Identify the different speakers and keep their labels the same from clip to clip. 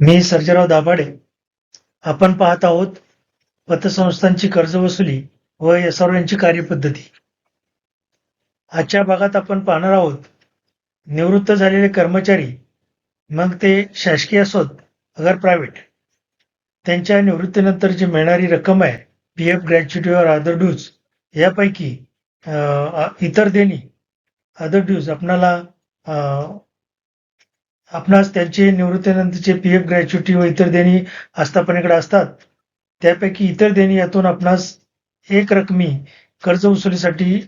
Speaker 1: मी सर्जेराव दाभाडे. आपण पाहत आहोत पतसंस्थांची कर्ज वसुली व एसआर यांची कार्यपद्धती. आजच्या भागात आपण पाहणार आहोत निवृत्त झालेले कर्मचारी मग ते शासकीय असोत अगर प्रायव्हेट. त्यांच्या निवृत्तीनंतर जी मिळणारी रक्कम आहे पी एफ ग्रॅच्युटी और अदर ड्यूज यापैकी अं, इतर देणी अदर ड्यूज आपणाला आपणास त्यांचे निवृत्तीनंतरचे पी एफ ग्रॅच्युटी व इतर देणी आस्थापनेकडे असतात. त्यापैकी इतर देणी यातून आपणास एक रकमी कर्ज वसुलीसाठी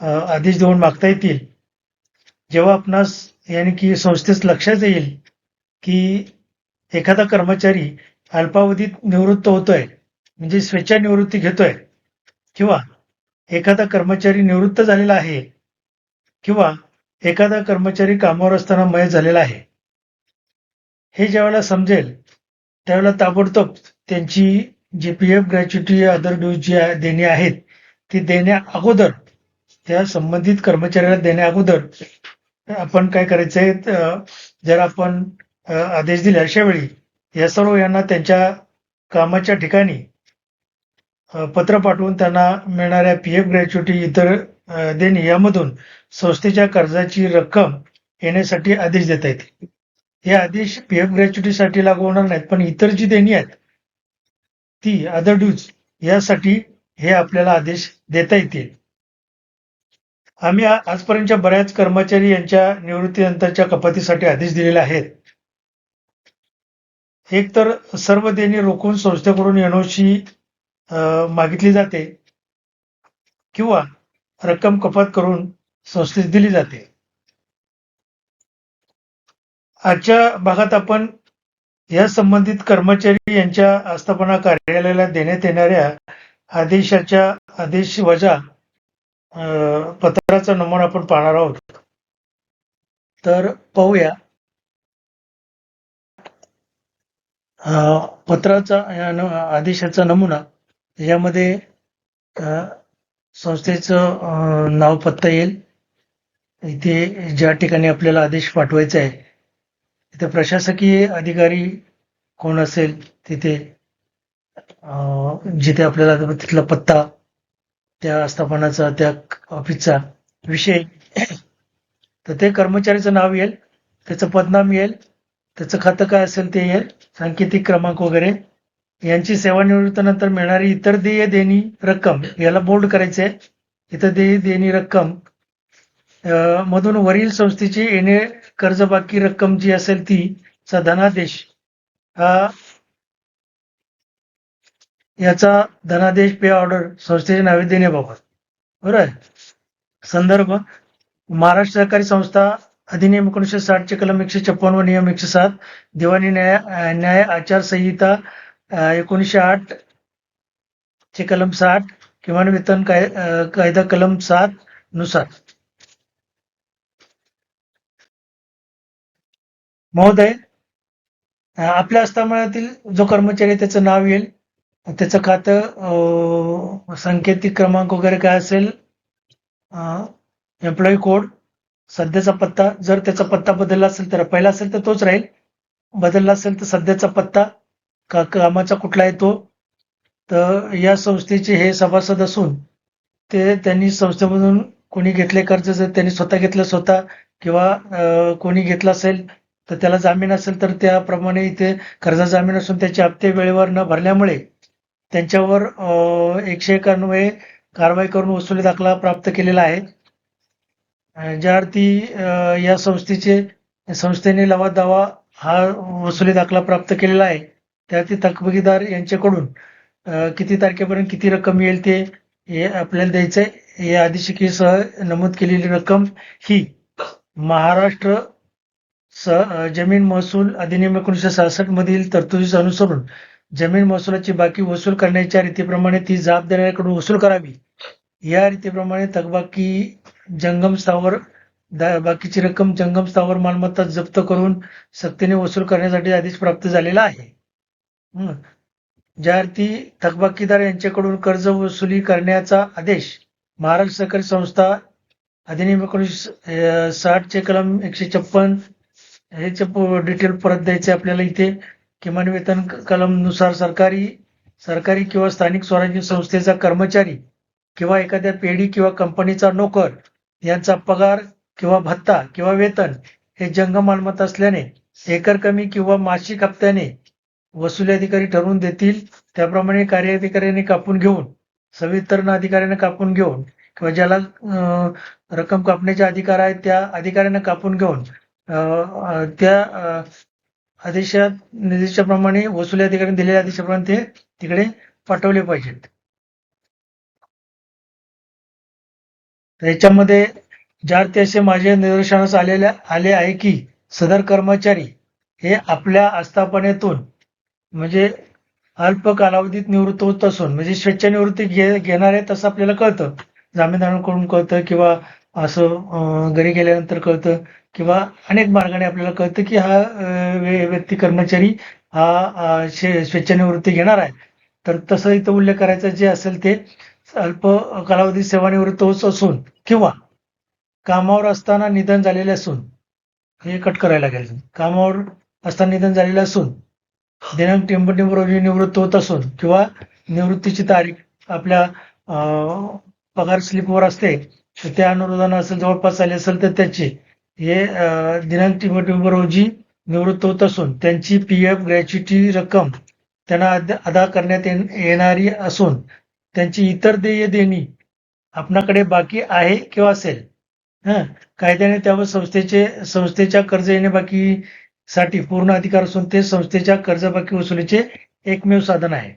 Speaker 1: आदेश देऊन मागता येतील. जेव्हा आपणास यानी की संस्थेस लक्षात येईल की एखादा कर्मचारी अल्पावधीत निवृत्त होतोय म्हणजे स्वेच्छा निवृत्ती घेतोय किंवा एखादा कर्मचारी निवृत्त झालेला आहे किंवा एखादा कर्मचारी कामावर असताना मय झालेला आहे हे ज्यावेळेला समजेल त्यावेळेला ताबडतोब त्यांची G P F gratuity other dues जी देणी आहेत ती देण्या अगोदर त्या संबंधित कर्मचाऱ्याला देण्या अगोदर आपण काय करायचंय जर आपण आदेश दिले अशा वेळी या सर्व यांना त्यांच्या कामाच्या ठिकाणी पत्र पाठवून त्यांना मिळणाऱ्या पी एफ ग्रॅच्युटी इतर देणी यामधून संस्थेच्या कर्जाची रक्कम येण्यासाठी आदेश देता येतील. हे आदेश पीएफ ग्रॅच्युटीसाठी लागू होणार नाहीत पण इतर जी देणी आहेत ती अदर ड्यूज यासाठी हे आपल्याला आदेश देता येतील. आम्ही आजपर्यंतच्या बऱ्याच कर्मचारी यांच्या निवृत्तीनंतरच्या कपातीसाठी आदेश दिलेले आहेत. एक तर सर्व देणी रोखून संस्थेकडून एनओसी मागितली जाते किंवा रक्कम कपात करून संस्थेस दिली जाते. आजच्या भागात आपण या संबंधित कर्मचारी यांच्या आस्थापना कार्यालयाला देण्यात येणाऱ्या आदेशाच्या आदेश वजा अं, पत्राचा नमुना आपण पाहणार आहोत. तर पाहूया. अं, पत्राचा आदेशाचा नमुना यामध्ये अं, संस्थेचं नाव पत्ता येईल. इथे ज्या ठिकाणी आपल्याला आदेश पाठवायचा आहे तिथे प्रशासकीय अधिकारी कोण असेल तिथे जिथे आपल्याला तिथला पत्ता त्या आस्थापनाचा त्या ऑफिसचा विषय तर ते कर्मचारीचं नाव येईल त्याचं पदनाम येईल त्याचं खातं काय असेल ते येईल सांकेतिक क्रमांक वगैरे यांची सेवानिवृत्तीनंतर मिळणारी इतर देय देणी रक्कम याला बोल्ड करायचे इतर देय देणी रक्कम मधून वरील संस्थेची येणे कर्जबाकी रक्कम जी असेल ती चा धनादेश हा याचा धनादेश पे ऑर्डर संस्थेच्या नावे देण्याबाबत बरोबर आहे? संदर्भ महाराष्ट्र सहकारी संस्था अधिनियम एकोणीशे साठ चे कलम एकशे छप्पन व नियम एकशे सात दिवाणी न्याय न्याय आचारसंहिता एकोणीसशे एकोणीशे आठ चे कलम साठ किमान वेतन काय कायदा कलम सात नुसार. महोदय आपल्या आस्थापनातील जो कर्मचारी त्याचं नाव येईल. त्याचं खातं सांकेतिक क्रमांक वगैरे काय असेल एम्प्लॉई कोड सध्याचा पत्ता जर त्याचा पत्ता बदलला असेल तर पहिला असेल तर तोच राहील. बदलला असेल तर सध्याचा पत्ता का कामाचा कुठला आहे तो. तर या संस्थेचे हे सभासद असून ते त्यांनी संस्थेमधून कोणी घेतले कर्ज जर त्यांनी स्वतः घेतलं स्वतः किंवा कोणी घेतलं असेल तर त्याला जामीन असेल तर त्याप्रमाणे इथे कर्जा जामीन असून त्याचे हप्ते वेळेवर न भरल्यामुळे त्यांच्यावर एकशे एकान्नवे कारवाई करून वसुली दाखला प्राप्त केलेला आहे. अं, ज्या अर्थी या संस्थेचे संस्थेने लवा दावा हा वसुली दाखला प्राप्त केलेला आहे. त्यातील तकबगीदार यांच्याकडून किती तारखेपर्यंत किती रक्कम येईल ते हे आपल्याला द्यायचंय. या अधिशिकेसह नमूद केलेली रक्कम ही महाराष्ट्र स जमीन महसूल अधिनियम एकोणीशे सहासष्ट मधील तरतुदीस अनुसरून जमीन महसुलाची बाकी वसूल करण्याच्या रीतीप्रमाणे ती जाब देणाऱ्याकडून वसूल करावी. या रीतीप्रमाणे थकबाकी जंगम स्थावर बाकीची रक्कम जंगम स्थावर मालमत्ता जप्त करून सक्तीने वसूल करण्यासाठी आदेश प्राप्त झालेला आहे. ज्या अर्थी थकबाकीदार यांच्याकडून कर्ज वसुली करण्याचा आदेश महाराष्ट्र सहकारी संस्था अधिनियम एकोणीसशे साठचे कलम एकशे छप्पन ह्याचे डिटेल परत द्यायचे आपल्याला इथे. किमान वेतन कलमनुसार सरकारी सरकारी किंवा स्थानिक स्वराज्य संस्थेचा कर्मचारी किंवा एखाद्या पेढी किंवा कंपनीचा नोकर यांचा पगार किंवा भत्ता किंवा वेतन हे जंग मालमत्ता असल्याने एकर कमी किंवा मासिक हप्त्याने वसुली अधिकारी ठरवून देतील. त्याप्रमाणे कार्याधिकाऱ्याने कापून घेऊन संवितरण अधिकाऱ्याने कापून घेऊन किंवा ज्याला रक्कम कापण्याचे अधिकार आहेत त्या अधिकाऱ्यांना कापून घेऊन त्या आदेशात निर्देशाप्रमाणे वसुली अधिकाऱ्याने दिलेल्या आदेशाप्रमाणे ते तिकडे पाठवले पाहिजेत. याच्यामध्ये ज्या अर्थी असे माझ्या निदर्शनास आलेल्या आले आहे की सदर कर्मचारी हे आपल्या आस्थापनेतून म्हणजे अल्प कालावधीत निवृत्त होत असून म्हणजे स्वेच्छानिवृत्ती घे घेणार आहे तसं आपल्याला कळतं. जामीनदारांकडून कळतं किंवा असं घरी गेल्यानंतर कळतं. किंवा अनेक मार्गाने आपल्याला कळतं की हा व्यक्ती कर्मचारी हा स्वेच्छानिवृत्ती घेणार आहे. तर तसं इथं उल्लेख करायचा जे असेल ते अल्प कालावधी सेवानिवृत्त होत असून किंवा कामावर असताना निधन झालेले असून हे कट करायला लागेल. कामावर असताना निधन झालेले असून दिनांक टेंबटिंब रोजी निवृत्त होत असून किंवा निवृत्तीची तारीख आपल्या पगार स्लिपवर असते त्या अनुरोधानं असेल जवळपास आली असेल तर त्याची हे दिनांक टिंबटिंब रोजी निवृत्त होत असून त्यांची पी एफ ग्रॅच्युटी रक्कम त्यांना अदा करण्यात येणारी असून त्यांची इतर देय देणी आपणाकडे बाकी आहे किंवा असेल. हं कायद्याने त्यावर संस्थेचे संस्थेच्या कर्ज येणे बाकी साठी पूर्ण अधिकार असून ते संस्थेच्या कर्जबाकी वसुलीचे एकमेव साधन आहे.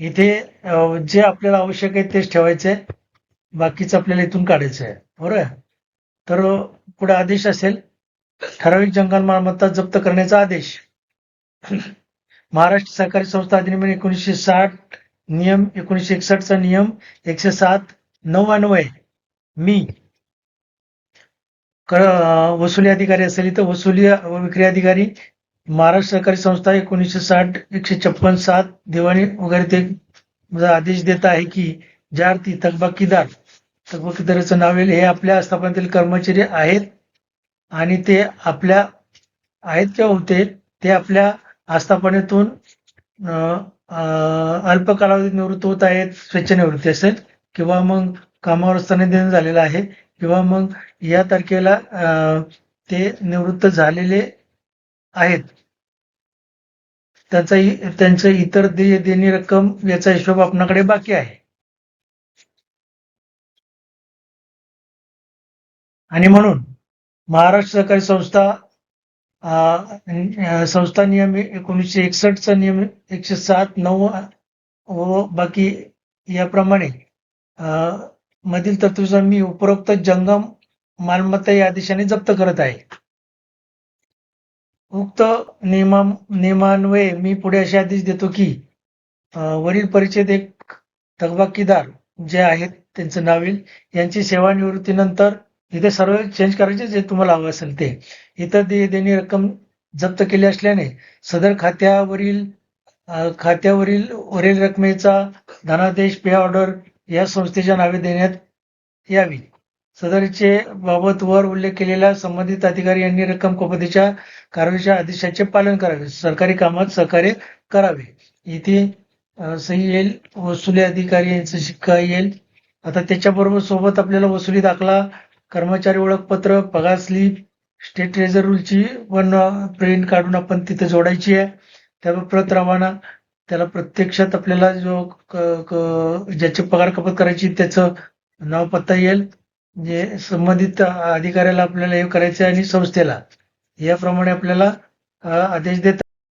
Speaker 1: इथे जे आपल्याला आवश्यक आहे तेच ठेवायचे आहे बाकीचं आपल्याला इथून काढायचं आहे बरोबर? तर पुढे आदेश असेल ठराविक जंगल मालमत्ता जप्त करण्याचा आदेश. महाराष्ट्र सहकारी संस्था अधिनियम एकोणीसशे साठ नियम एकोणीसशे एकसष्टचा नियम एकशे सात नऊ अन्वय मी कर वसुली अधिकारी असेल तर वसुली व विक्री अधिकारी महाराष्ट्र सहकारी संस्था एकोणीसशे साठ एकशे छप्पन सात दिवाणी वगैरे ते आदेश देत आहे की ज्या अर्थी थकबाकीदार थकबाकीदाराचं नाव येईल. हे आपल्या आस्थापनातील कर्मचारी आहेत आणि ते आपल्या आहेत किंवा होते ते आपल्या आस्थापनेतून अल्प कालावधीत निवृत्त होत आहेत स्वेच्छानिवृत्ती असेल किंवा मग कामावर असताना देणं झालेलं आहे किंवा मग या तारखेला ते निवृत्त झालेले आहेत. त्यांचा त्यांचं इतर देय देणी रक्कम याचा हिशोब आपणाकडे बाकी आहे. आणि म्हणून महाराष्ट्र सहकारी संस्था संस्था नियम एकोणीसशे एकसष्टचा नियम एकशे सात नऊ व बाकी याप्रमाणे अं, मधील तरतुदीनुसार मी उपरोक्त जंगम मालमत्ता या आदेशाने जप्त करत आहे. उक्त नियमा नियमान्वये मी पुढे असे आदेश देतो की वरील परिच्छेद एक थकबाकीदार जे आहेत त्यांचं नाव येईल. यांची सेवानिवृत्तीनंतर इथे सर्व चेंज करायचे जे तुम्हाला हवं असेल ते. इतर दे देणी रक्कम जप्त केली असल्याने सदर खात्यावरील खात्यावरील वरील रकमेचा धनादेश पे ऑर्डर या संस्थेच्या नावे देण्यात यावी. सदरचे बाबत वर उल्लेख केलेल्या संबंधित अधिकारी यांनी रक्कम कपातीच्या कारवाईच्या आदेशाचे पालन करावे. सरकारी कामात सहकार्य करावे. इथे सही येईल वसुली अधिकारी यांचा शिक्का येईल. आता त्याच्याबरोबर सोबत आपल्याला वसुली दाखला कर्मचारी ओळखपत्र पगार स्लिप स्टेट ट्रेझर रूलची पण प्रिंट काढून आपण तिथे जोडायची आहे. त्यावर प्रत रवाना त्याला प्रत्यक्षात आपल्याला जो क- ज्याची पगार कपात करायची त्याचं नाव पत्ता येईल. जे संबंधित अधिकाऱ्याला आपल्याला हे करायचं आहे आणि संस्थेला. याप्रमाणे आपल्याला आदेश देतात.